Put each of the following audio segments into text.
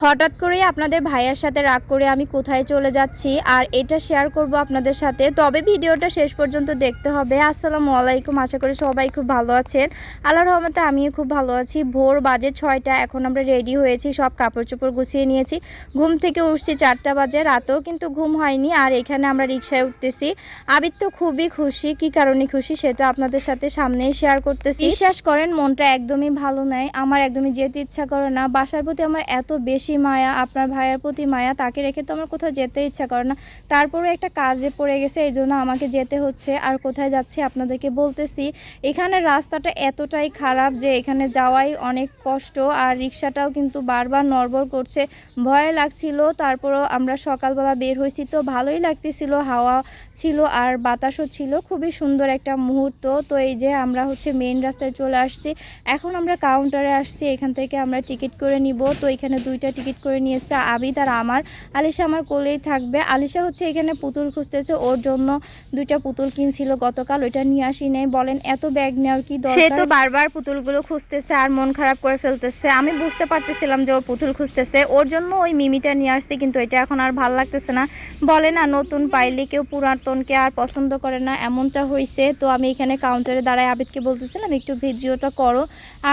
হঠাৎ করেই আপনাদের ভাইয়ার সাথে রাগ করে আমি কোথায় চলে যাচ্ছি আর এটা শেয়ার করব আপনাদের সাথে। তবে ভিডিওটা শেষ পর্যন্ত দেখতে হবে। আসসালামু আলাইকুম। আশা করি সবাই খুব ভালো আছেন। আল্লাহর রহমতে আমিও খুব ভালো আছি। ভোর বাজে ছয়টা। এখন আমরা রেডি হয়েছি। সব কাপড় চোপড় গুছিয়ে নিয়েছি। ঘুম থেকে উঠছি চারটা বাজে। রাতেও কিন্তু ঘুম হয়নি আর এখানে আমরা রিক্সায় উঠতেছি। আবির তো খুবই খুশি। কি কারণে খুশি সেটা আপনাদের সাথে সামনেই শেয়ার করতেছি। বিশ্বাস করেন, মনটা একদমই ভালো নাই। আমার একদমই যেতে ইচ্ছা করে না। বাসার প্রতি আমার এত বেশি মায়া, আপনার ভাইয়ের প্রতি মায়া, তাকে রেখে তো আমার কোথাও যেতে ইচ্ছা করে না। তারপরে একটা কাজে পড়ে গেছে, এই জন্য আমাকে যেতে হচ্ছে। আর কোথায় যাচ্ছি আপনাদেরকে বলতেছি এখানে রাস্তাটা এতটাই খারাপ যে এখানে যাওয়াই অনেক কষ্ট, আর রিক্সাটাও কিন্তু বারবার নড়বড় করছে। ভয় লাগছিল, তারপরও আমরা সকালবেলা বের হয়েছি তো ভালোই লাগতেছিল, হাওয়া ছিল আর বাতাসও ছিল। খুবই সুন্দর একটা মুহূর্ত। তো এই যে আমরা হচ্ছে মেন রাস্তায় চলে আসছি। এখন আমরা কাউন্টারে আসছি, এখান থেকে আমরা টিকিট করে নিব। তো এখানে দুইটা টিকিট করে নিয়ে এসছে আবিদ আর আমার। আলিশা আমার কোলেই থাকবে। আলিশা হচ্ছে এখানে পুতুল খুঁজতেছে। ওর জন্য দুইটা পুতুল কিনছিল গতকাল, ওইটা নিয়ে আসি নেই। বলেন, এত ব্যাগ নেওয়ার কি দরকার? সে তো বারবার পুতুলগুলো খুঁজতেছে আর মন খারাপ করে ফেলতেছে। আমি বুঝতে পারতেছিলাম যে ওর পুতুল খুঁজতেছে। ওর জন্য ওই মিমিটা নিয়ে আসছি, কিন্তু এটা এখন আর ভালো লাগতেছে না। বলে, না, নতুন পাইলে কেউ পুরাতনকে আর পছন্দ করে না। এমনটা হয়েছে তো আমি এখানে কাউন্টারে দাঁড়ায় আবিদকে বলতেছিলাম, একটু ভিডিওটা করো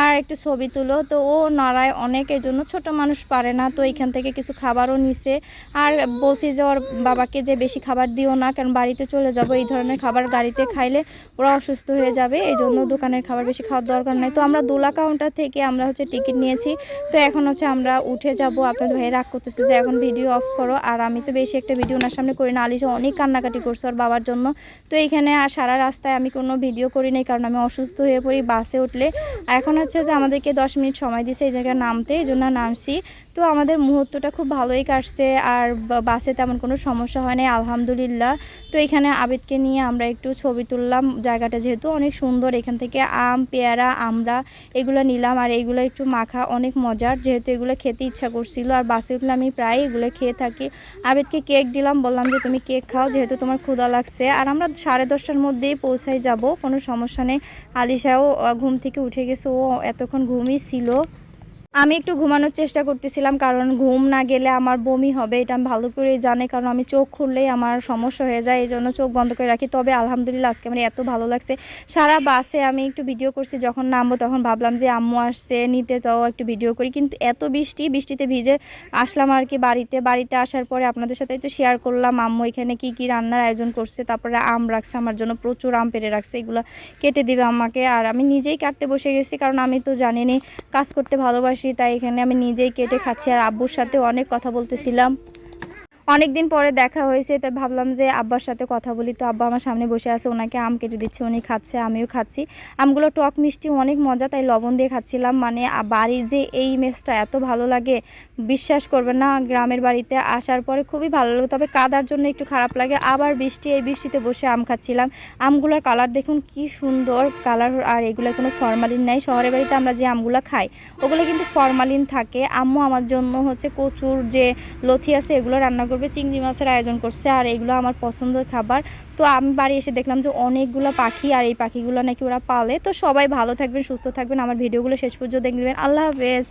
আর একটু ছবি তুলো। তো ও নড়ায় অনেক এই জন্য। ছোট মানুষ পারে না, তো এখান থেকে কিছু খাবারও নিছে। আর বলছি যে ওর বাবাকে যে বেশি খাবার দিও না, কারণ বাড়িতে চলে যাব, এই ধরনের খাবার গাড়িতে খাইলে ওরা অসুস্থ হয়ে যাবে এই জন্য দোকানের খাবার বেশি খাওয়ার দরকার নেই। তো আমরা দোলা কাউন্টার থেকে আমরা হচ্ছে টিকিট নিয়েছি। তো এখন হচ্ছে আমরা উঠে যাব আপনাদের ভাই রাগ করতেছে যে এখন ভিডিও অফ করো, আর আমি তো বেশি একটা ভিডিও ওনার সামনে করি না। আলিশা অনেক কান্নাকাটি করছে ওর বাবার জন্য। তো এইখানে আর সারা রাস্তায় আমি কোনো ভিডিও করি নাই, কারণ আমি অসুস্থ হয়ে পড়ি বাসে উঠলে। এখন হচ্ছে যে আমাদেরকে দশ মিনিট সময় দিছে, এই জায়গায় নামতে, এই জন্য নামছি। তো আমাদের মুহূর্তটা খুব ভালোই কাটছে আর বাসে তেমন কোনো সমস্যা হয় নাই, আলহামদুলিল্লাহ। তো এখানে আবিদকে নিয়ে আমরা একটু ছবি তুললাম, জায়গাটা যেহেতু অনেক সুন্দর, এখান থেকে আম, পেয়ারা আমরা এগুলো নিলাম আর এগুলো একটু মাখা অনেক মজার, যেহেতু এগুলো খেতে ইচ্ছা করছিল আর বাসে উঠলে আমি প্রায় এগুলো খেয়ে থাকি। আবিদকে কেক দিলাম, বললাম যে, তুমি কেক খাও, যেহেতু তোমার ক্ষুদা লাগছে। আর আমরা সাড়ে দশটার মধ্যেই পৌঁছাই যাব, কোনো সমস্যা নেই। আলিশাও ঘুম থেকে উঠে গেছে, ও এতক্ষণ ঘুমই ছিল। আমি একটু ঘুমানোর চেষ্টা করতেছিলাম, কারণ ঘুম না গেলে আমার বমি হবে, এটা আমি ভালো করেই জানি, কারণ আমি চোখ খুললেই আমার সমস্যা হয়ে যায় এই জন্য চোখ বন্ধ করে রাখি। তবে আলহামদুলিল্লাহ, আজকে আমার এত ভালো লাগছে। সারা বাসে আমি একটু ভিডিও করছি, যখন নামবো তখন ভাবলাম যে, আম্মু আসছে, নিতে তাও একটু ভিডিও করি। কিন্তু এত বৃষ্টি, বৃষ্টিতে ভিজে আসলাম আর কি বাড়িতে। বাড়িতে আসার পরে আপনাদের সাথে একটু শেয়ার করলাম, আম্মু এখানে কি কি রান্নার আয়োজন করছে, তারপরে আম রাখছে, আমার জন্য প্রচুর আম পেরে রাখছে, এগুলো কেটে দিবে আমাকে। আর আমি নিজেই কাটতে বসে গেছি, কারণ আমি তো জানিনি, কাজ করতে ভালোবাসি তাই এখানে আমি নিজেই কেটে খাচ্ছি। আর আব্বুর সাথে অনেক কথা বলতেছিলাম। অনেক দিন পরে দেখা হয়েছে, তাই ভাবলাম যে আব্বার সাথে কথা বলি। তো আব্বা আমার সামনে বসে আছে, ওনাকে আম কেটে দিচ্ছে, উনি খাচ্ছে, আমিও খাচ্ছি। আমগুলো টক মিষ্টি, অনেক মজা, তাই লবণ দিয়ে খাচ্ছিলাম। মানে বাড়ির যে এই মেসটা এত ভালো লাগে, বিশ্বাস করবেন না, গ্রামের বাড়িতে আসার পরে খুবই ভালো লাগে। তবে কাদার জন্য একটু খারাপ লাগে, আবার বৃষ্টি, এই বৃষ্টিতে বসে আম খাচ্ছিলাম। আমগুলোর কালার দেখুন কি সুন্দর কালার, আর এগুলো কোনো ফরমালিন নাই। শহরের বাড়িতে আমরা যে আমগুলো খাই, ওগুলো কিন্তু ফরমালিন থাকে। আম্মু আমার জন্য হচ্ছে কচুর যে লথি আছে, এগুলো রান্না করবে, চিংড়ি মাছের আয়োজন করছে আর এগুলো আমার পছন্দের খাবার। তো আমি বাড়ি এসে দেখলাম যে অনেকগুলো পাখি আর এই পাখিগুলো নাকি ওরা পালে। তো সবাই ভালো থাকবেন, সুস্থ থাকবেন। আমার ভিডিওগুলো শেষ পর্যন্ত দেখবেন। আল্লাহ হাফেজ।